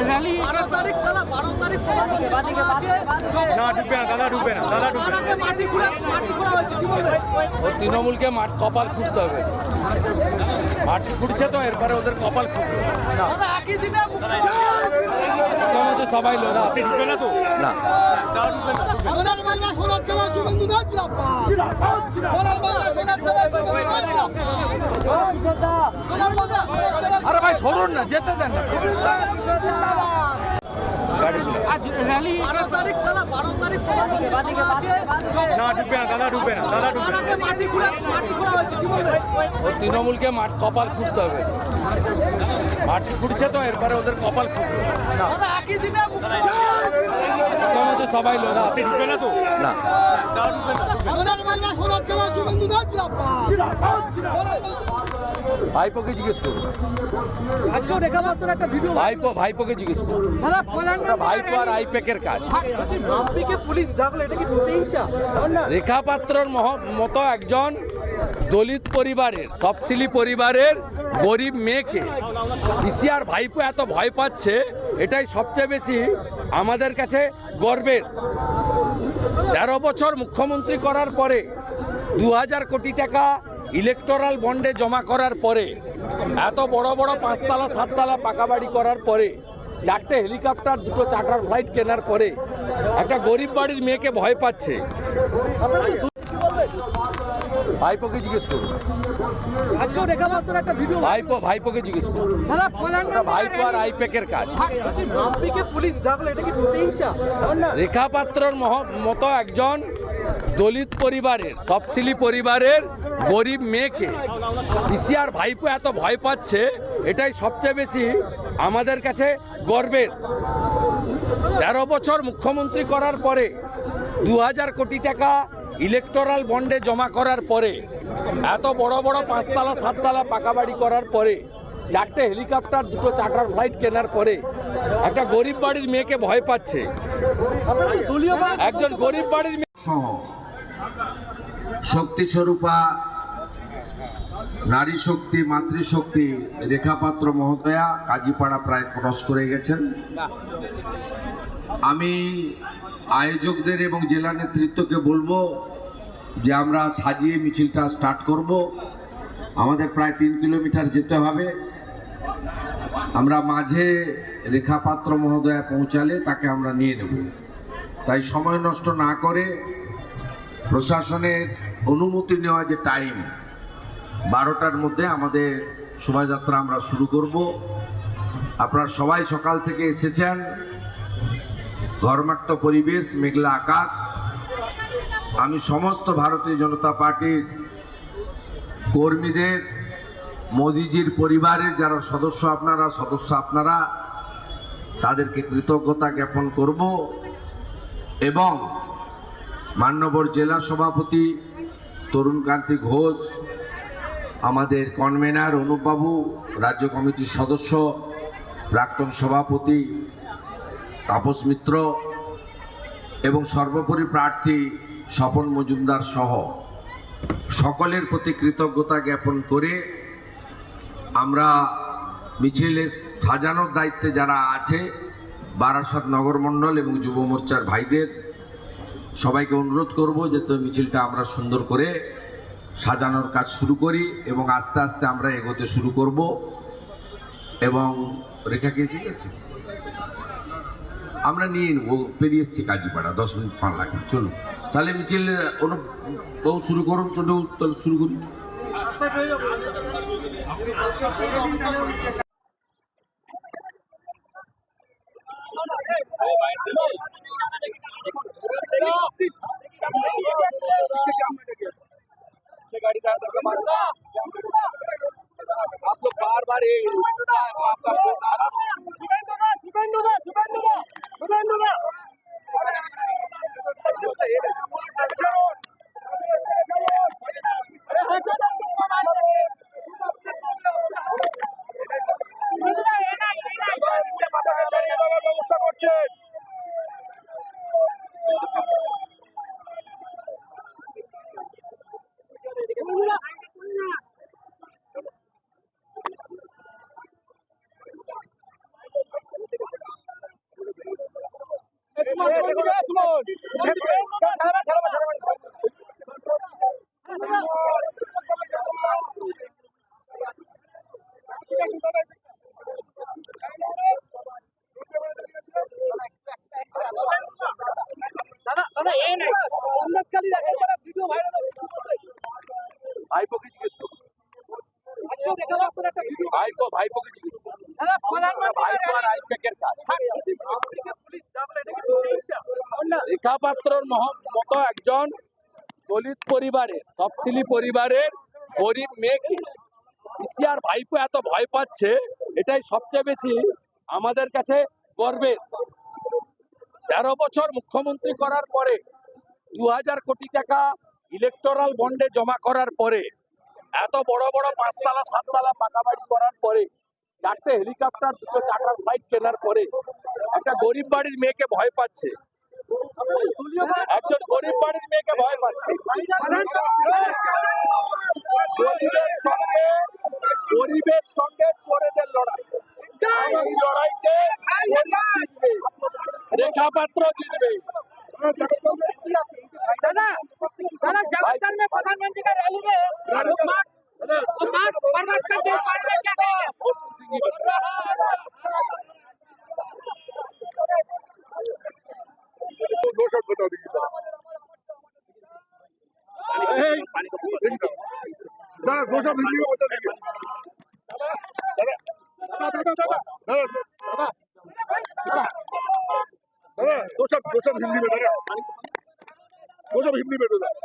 Rally তারিখ খেলা বারো তারিখ প্রধানমন্ত্রী না ঢুকবে না দাদা ঢুকবে না দাদা ঢুকবে মাটি খুঁড়ে মাটি খোঁড়া হয়েছে কি বলবেন ও তৃণমূলকে মাঠ কপাল খুঁড়তে হবে। মাটি খুঁড়ছে তো এরপরে ওদের কপাল খুঁড়বে। সবাই লোক। আপনি ঢুকবে না তো? না। সোনার বাংলা সোনার আরে ভাই সরুন না যেতে দেন না আজ র্যালি বারো তারিখ খেলা বারো তারিখ প্রধানমন্ত্রী সভা আছে না ঢুকবে না দাদা ঢুকবে না দাদা ঢুকবে মাটি খুঁড়ে মাটি খোঁড়া হয়েছে কি বলবেন ও তৃণমূলকে মাঠ কপাল খুঁড়তে হবে মাটি খুঁড়ছে তো এরপরে ওদের কপাল খুঁড়বে না দাদা একই দিনে সবাই লোক আপনি ঢুকবে না তো না ভাইপোকে জিজ্ঞেস করুন ভাইপো ভাইপোকে জিজ্ঞেস করুন ভাইপো আর আইপেকের কাজ। পুলিশ রেখা পাত্রর মতো একজন দলিত পরিবারের তফসিলি পরিবারের গরিব মেয়েকে। ইসিয়ার ভাইপো এত ভয় পাচ্ছে এটাই সবচেয়ে বেশি আমাদের কাছে গর্বের। তেরো বছর মুখ্যমন্ত্রী করার পরে দু হাজার কোটি টাকা ইলেকটোরাল বন্ডে জমা করার পরে, এত বড় বড় পাঁচতলা, সাততলা পাকা বাড়ি করার পরে, চারটে হেলিকপ্টার দুটো চার্টার ফ্লাইট কেনার পরে, একটা গরিব বাড়ির মেয়েকে ভয় পাচ্ছে। ভাইপোকে জিজ্ঞেস করুন। ভাইপো, ভাইপোকে জিজ্ঞেস করুন। ভাইপো আর আইপেকের কাজ। প্রতিহিংসা রেখা মতো একজন দলিত পরিবারের তফসিলি পরিবারের গরিব মেয়েকে ইসিয়ার ভাইপো এত ভয় পাচ্ছে এটাই সবচেয়ে বেশি আমাদের কাছে গর্বের। তেরো বছর মুখ্যমন্ত্রী করার পরে দু হাজার কোটি টাকা ইলেকটোরাল বন্ডে জমা করার পরে এত বড় বড় পাঁচতলা সাততলা পাকা বাড়ি করার পরে চারটে হেলিকপ্টার দুটো চার্টার ফ্লাইট কেনার পরে একটা গরিব বাড়ির মেয়েকে ভয় পাচ্ছে। একজন গরিব বাড়ির সহ। শক্তি স্বরূপা নারী শক্তি মাতৃশক্তি, রেখাপাত্র মহোদয়া কাজীপাড়া প্রায় ক্রস করে গেছেন। আমি আয়োজকদের এবং জেলা নেতৃত্বকে বলব যে আমরা সাজিয়ে মিছিলটা স্টার্ট করব। আমাদের প্রায় তিন কিলোমিটার যেতে হবে। আমরা মাঝে রেখাপাত্র মহোদয়া পৌঁছালে তাকে আমরা নিয়ে নেব। তাই সময় নষ্ট না করে প্রশাসনের অনুমতি নেওয়া যে টাইম বারোটার মধ্যে আমাদের শোভাযাত্রা আমরা শুরু করব। আপনারা সবাই সকাল থেকে এসেছেন। ঘর্মাক্ত পরিবেশ, মেঘলা আকাশ। আমি সমস্ত ভারতীয় জনতা পার্টির কর্মীদের, মোদিজির পরিবারের যারা সদস্য আপনারা সদস্য আপনারা, তাদেরকে কৃতজ্ঞতা জ্ঞাপন করব। এবং মান্যবর জেলা সভাপতি তরুণকান্তি ঘোষ, আমাদের কনভেনার অনুপবাবু, রাজ্য কমিটির সদস্য, প্রাক্তন সভাপতি তাপস মিত্র এবং সর্বোপরি প্রার্থী স্বপন মজুমদার সহ সকলের প্রতি কৃতজ্ঞতা জ্ঞাপন করে আমরা মিছিলে সাজানোর দায়িত্বে যারা আছে বারাসাত নগর মণ্ডল এবং যুব মোর্চার ভাইদের সবাইকে অনুরোধ করব যে তো মিছিলটা আমরা সুন্দর করে সাজানোর কাজ শুরু করি এবং আস্তে আস্তে আমরা এগোতে শুরু করব। এবং রেখা কে গেছে আমরা নিয়ে নেব। পেরিয়ে এসছি কাজীপাড়া। দশ মিনিট পান লাগবে। চলুন। তাহলে মিছিল, অনু, বউ শুরু করুন চলু তাহলে শুরু করুন गाड़ी का आप लोग बार बार ये शुभेंदुगा शुभेंदुगा शुभेंदुगा ভাইপোকে জিজ্ঞেস করুন ভাইপো ভাইপোকে জিজ্ঞেস করুন ভাইপো আর আইপ্যাকের কাজ। রেখা পাত্রর মহ- মতো একজন দলিত পরিবারের তফসিলি পরিবারের গরিব মেয়েকে পিসিআর ভাইপো এত ভয় পাচ্ছে, এটাই সবচেয়ে বেশি আমাদের কাছে গর্বের। তেরো বছর মুখ্যমন্ত্রী করার পরে দু হাজার কোটি টাকা ইলেকটোরাল বন্ডে জমা করার পরে, এত বড় বড় পাঁচতলা, সাততলা পাকা বাড়ি করার পরে, চারটে হেলিকপ্টার দুটো চাকার ফ্লাইট কেনার পরে, একটা গরিব বাড়ির মেয়েকে ভয় পাচ্ছে। একজন গরিব বাড়ির মেয়েকে ভয় পাচ্ছে গরিবের সঙ্গে গরিবের সঙ্গে চোরেদের লড়াই এই লড়াইতে গরিব জিতবে রেখা পাত্র জিতবে दादा दादा जलंधर में प्रधानमंत्री का रैली में साथ बता दी दादा दो साथ हिंदी में बता देंगे दो। साथ दो साथ हिंदी में दादा दो साथ हिंदी में दादा